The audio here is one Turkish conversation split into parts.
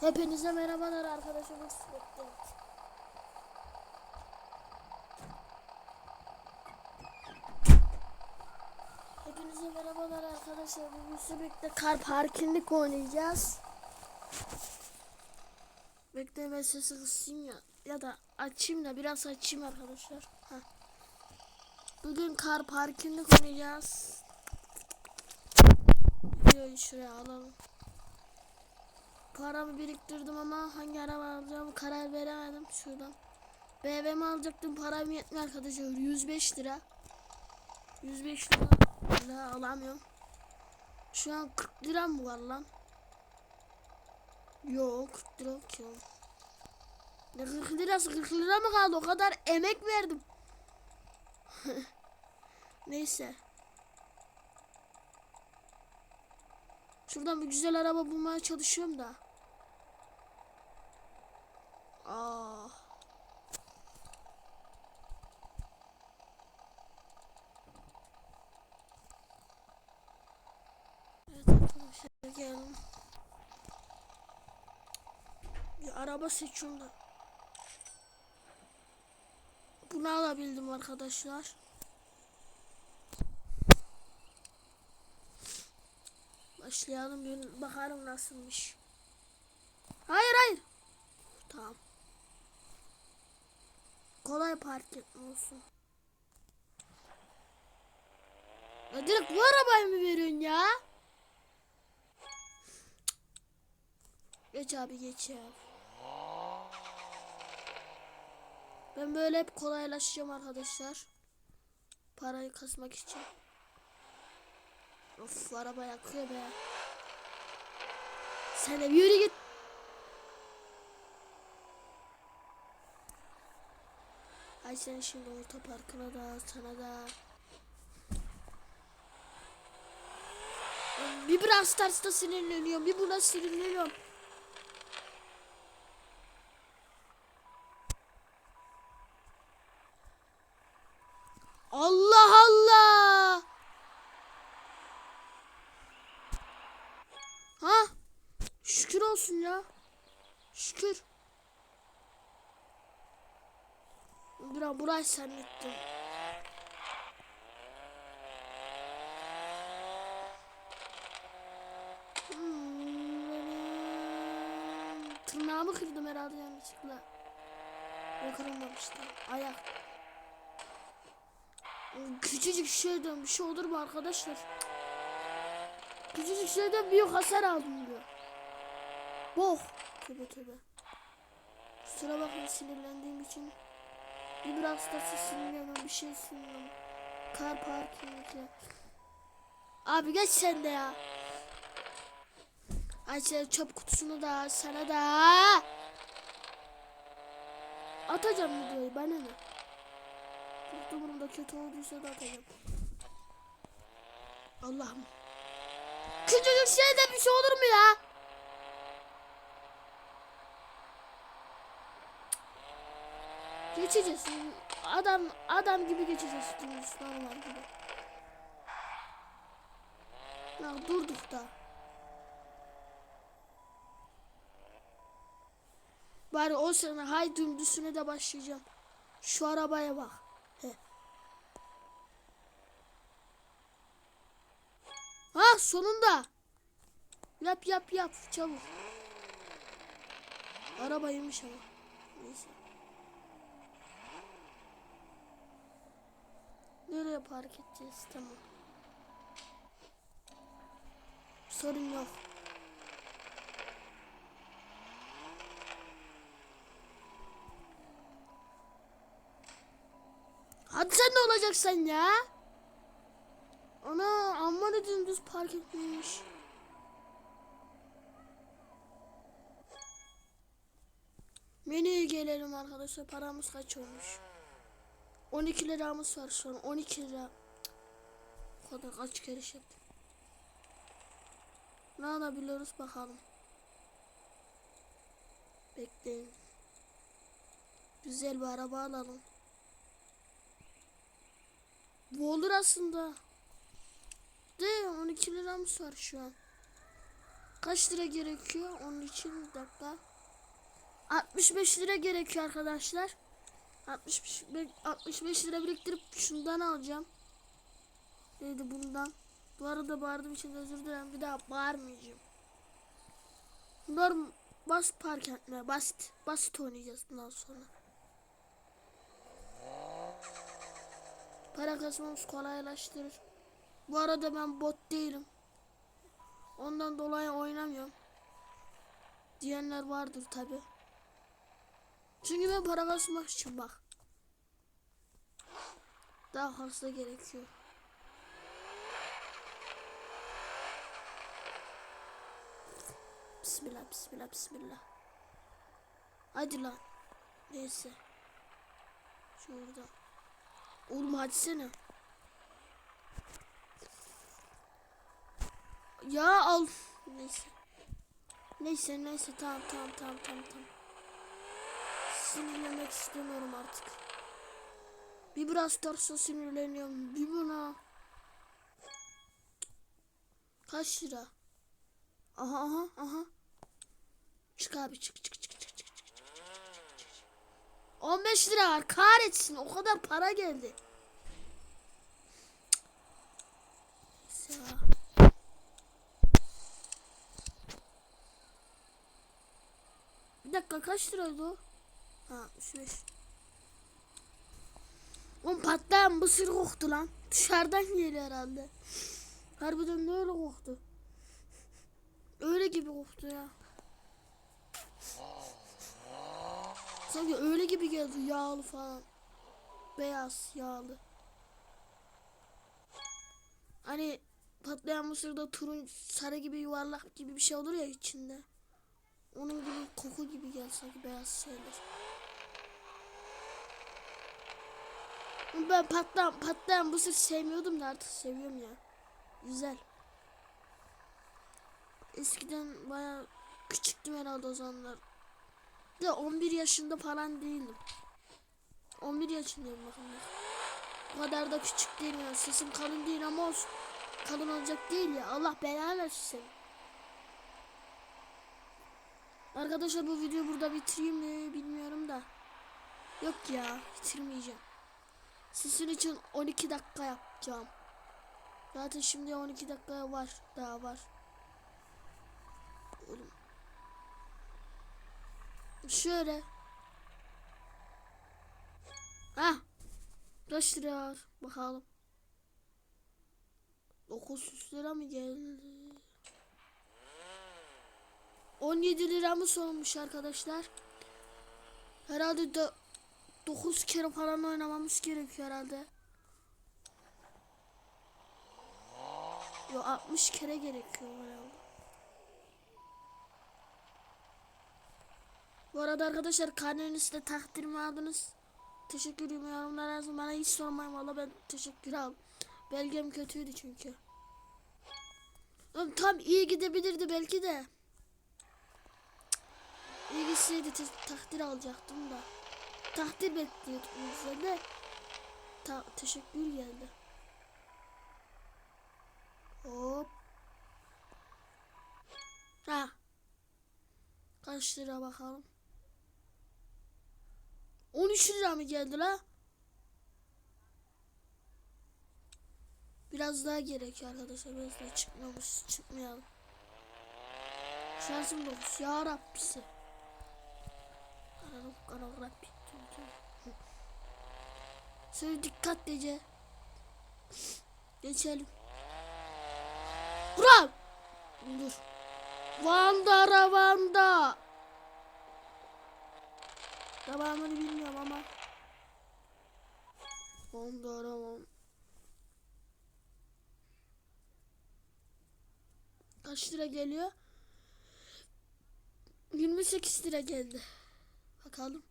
Hepinize merhabalar arkadaşlar. Hepinize merhabalar arkadaşlar. Bugün sürekli kar parkinlik oynayacağız. Bekleme sesi kısayım ya. Ya da açayım da biraz açayım arkadaşlar. Heh. Bugün kar parkinlik oynayacağız. Videoyu şuraya alalım. Paramı biriktirdim ama hangi araba alacağımı karar veremedim şuradan. BMW alacaktım param yetmiyor arkadaşlar 105 lira. 105 lira lira alamıyorum. Şu an 40 lira mı var lan? Yok 40 lira ki. oğlum. Ne 40 lirası 40 lira mı kaldı o kadar emek verdim. Neyse. Şuradan bir güzel araba bulmaya çalışıyorum da. Aa. Evet arkadaşlar geldim. Bir araba seçiyorum da. Bunu alabildim arkadaşlar. Başlayalım bakalım nasılmış. Hayır hayır. Tamam. Kolay park etme olsun. Ya direkt bu arabayı mı veriyorsun ya? Geç abi geç ya. Ben böyle hep kolaylaşacağım arkadaşlar. Parayı kasmak için. Of araba yakıyor be. Sen de yürü git. Ay sen şimdi otoparkına da sana da. Bir Brawl Stars'ta sinirleniyorum. Bir buna sinirleniyorum. Allah Allah. Ha? Şükür olsun ya. Şükür. Bura burayı zannettim. Hmm, Tırnağımı kırdım herhalde yanlışlıkla. Yok kırılmamıştı. Ayak. Küçücük şeyden bir şey olur mu arkadaşlar? Küçücük şeyden büyük hasar aldım diyor. Boh. Tövbe tövbe. Kusura bakmayın sinirlendiğim için. Bir da sinirleniyorum bir şey sinirleniyorum. Kar parkingde. Abi geç sen de ya. Ay sen çöp kutusunu da sana da. Atacağım videoyu bana ne? Durumda kötü olduysa da atacağım. Allah'ım. Küçücük şeyde bir şey olur mu ya? Geçeceğiz. Adam adam gibi geçeceğiz. Dümdüz normal gibi. Ya durduk da. Bari o sene hay dümdüzüne de başlayacağım. Şu arabaya bak. He. Ha sonunda. Yap yap yap çabuk. Arabaymış ama. Neyse. Nereye park edeceğiz? Tamam. Sorun yok. Hadi sen ne olacaksan ya? Ana amma da dümdüz park etmemiş. Menüye gelelim arkadaşlar. Paramız kaç olmuş? 12 liramız var şu an. 12 lira. Kadar kaç kere şey. Ne alabiliyoruz bakalım. Bekleyin. Güzel bir araba alalım. Bu olur aslında. De 12 liramız var şu an. Kaç lira gerekiyor? Onun için bir dakika. 65 lira gerekiyor arkadaşlar. 65, be- 65 lira biriktirip şundan alacağım. Neydi bundan? Bu arada bağırdığım için özür dilerim. Bir daha bağırmayacağım. Norm basit park etme. Basit. Basit oynayacağız bundan sonra. Para kasmamız kolaylaştırır. Bu arada ben bot değilim. Ondan dolayı oynamıyorum. Diyenler vardır tabi. Çünkü ben para kasmak için bak. Daha fazla gerekiyor. Bismillah bismillah bismillah. Hadi lan. Neyse. Şurada. Oğlum hadi sene. Ya al. Neyse. Neyse neyse tamam tamam tamam tamam. Sinirlenmek istemiyorum artık. Bir biraz Stars'a sinirleniyorum. Bir buna. Kaç lira? Aha aha aha. Çık abi çık çık çık çık çık çık çık çık çık çık çık. 15 lira var kahretsin o kadar para geldi. Ya. Bir dakika kaç liraydı o? Ha 65. Oğlum patlayan mısır koktu lan. Dışarıdan geliyor herhalde. Harbiden de öyle koktu. Öyle gibi koktu ya. Sanki öyle gibi geldi yağlı falan. Beyaz yağlı. Hani patlayan mısırda turuncu sarı gibi yuvarlak gibi bir şey olur ya içinde. Onun gibi koku gibi geldi sanki beyaz şeyler. Ben patlayan, patlayan mısır sevmiyordum da artık seviyorum ya. Güzel. Eskiden baya küçüktüm herhalde o zamanlar. De 11 yaşında falan değildim. 11 yaşındayım bakın. bak. O kadar da küçük değilim ya. Sesim kalın değil ama olsun. Kalın olacak değil ya. Allah belanı versin seni. Arkadaşlar bu videoyu burada bitireyim mi bilmiyorum da. Yok ya bitirmeyeceğim. Sizin için 12 dakika yapacağım. Zaten şimdi 12 dakika var. Daha var. Oğlum. Şöyle. Ha. Kaç lira var? Bakalım. 900 lira mı geldi? 17 lira mı olmuş arkadaşlar? Herhalde de 9 kere falan oynamamız gerekiyor herhalde. Yo 60 kere gerekiyor herhalde. Bu arada arkadaşlar karnenizde takdir mi aldınız? Teşekkür ederim yorumlar yazın. Bana hiç sormayın valla ben teşekkür al. Belgem kötüydü çünkü. Tam iyi gidebilirdi belki de. İyi gitseydi takdir alacaktım da. Bekliyordum bizden de. Ta teşekkür geldi. Hop. Ha. Kaç lira bakalım. 13 lira mı geldi la? Biraz daha gerekiyor arkadaşlar. Biraz daha çıkmıyormuş. Çıkmayalım. Şansım dokuz. Ya Rabbisi. Karanlık karanlık Rabbi. Şöyle dikkatlice. Geçelim. Bravo. Dur. Vanda Ravanda. Devamını bilmiyorum ama. Vanda Ravanda. Kaç lira geliyor? 28 lira geldi. Bakalım.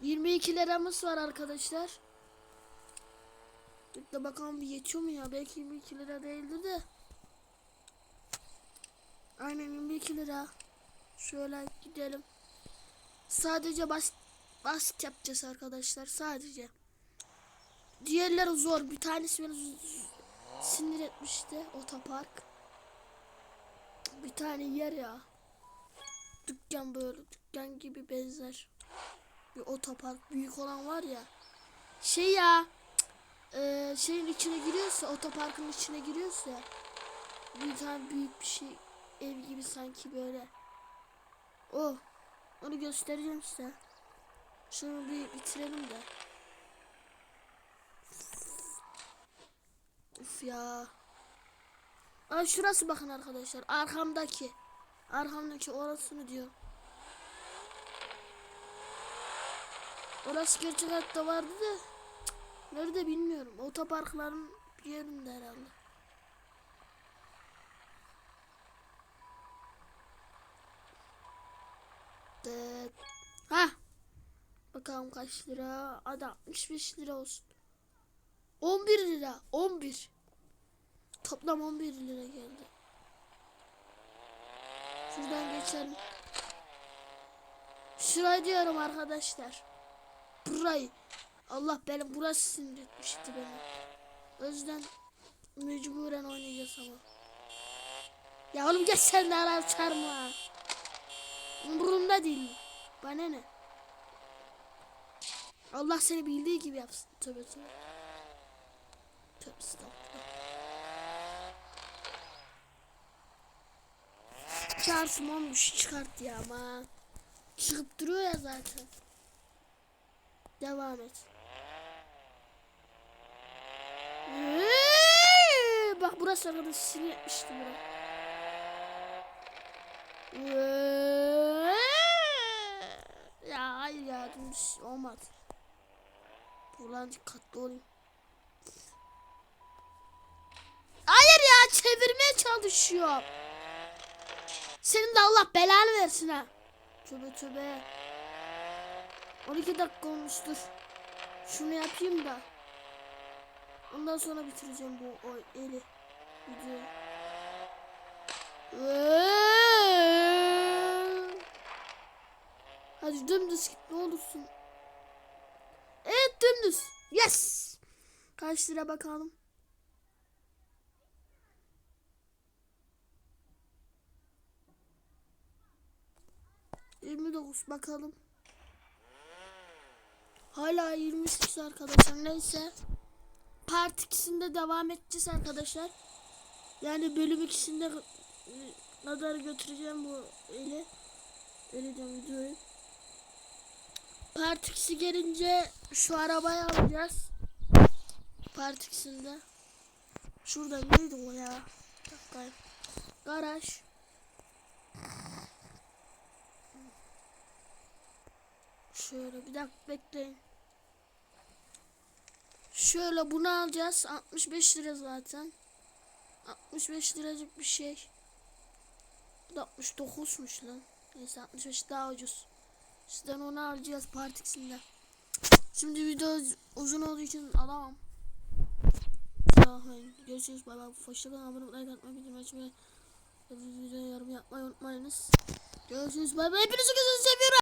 22 liramız var arkadaşlar. Bir bakalım bir yetiyor mu ya? Belki 22 lira değildir de. Aynen 22 lira. Şöyle gidelim. Sadece basit, basit yapacağız arkadaşlar. Sadece. Diğerleri zor. Bir tanesi beni sinir etmişti. Otopark. bir tane yer ya. Dükkan böyle dükkan gibi benzer. Bir otopark büyük olan var ya. Şey ya. eee, şeyin içine giriyorsa otoparkın içine giriyorsa bir tane büyük bir şey ev gibi sanki böyle. O. Onu göstereceğim size. Şunu bir bitirelim de. Uf ya. Aa şurası bakın arkadaşlar. Arkamdaki. Arkamdaki orasını diyor. Orası gerçek hayatta vardı da. Nerede bilmiyorum. Otoparkların bir yerinde herhalde. Evet. Ha. Bakalım kaç lira? Hadi 65 lira olsun. 11 lira. 11. Toplam 11 lira geldi. Şuradan geçelim. Şurayı diyorum arkadaşlar. Burayı. Allah benim burası sinir etmişti beni. O yüzden mecburen oynayacağız ama. Ya oğlum geç sen de ara çarmıha. Umurumda değil. Bana ne? Allah seni bildiği gibi yapsın. Tövbe tövbe. Tövbe estağfurullah. Çağırsın olmuş çıkart ya ama. Çıkıp duruyor ya zaten. Devam et. Eee, Bak burası arkadaş sinir etmişti bura. Eee, Ya hayır ya dümdüz olmaz. Buradan dikkatli olayım. Hayır ya çevirmeye çalışıyor. Senin de Allah belanı versin ha. Tövbe tövbe. 12 dakika olmuştur. Şunu yapayım da. Ondan sonra bitireceğim bu o eli. Videoyu. Hadi dümdüz git ne olursun. Evet dümdüz. Yes. Kaç lira bakalım. Yirmi dokuz bakalım. Hala 28 arkadaşlar neyse. Part 2'sinde devam edeceğiz arkadaşlar. Yani bölüm 2'sinde e, kadar götüreceğim bu eli. Eli de videoyu. Part 2'si gelince şu arabayı alacağız. Part 2'sinde. Şurada neydi o ya? Garaj. Şöyle bir dakika bekleyin. Şöyle bunu alacağız. 65 lira zaten. 65 liracık bir şey. Bu da 69'muş lan. Neyse 65 daha ucuz. Sizden onu alacağız partikisinde. Şimdi video uzun olduğu için alamam. Allah'ım görüşürüz. Bay bay. Hoşçakalın. Abone olmayı, like atmayı, bildirim açmayı. Videoya yorum yapmayı unutmayınız. Görüşürüz. Bay bay. Hepinizi gözünü seviyorum.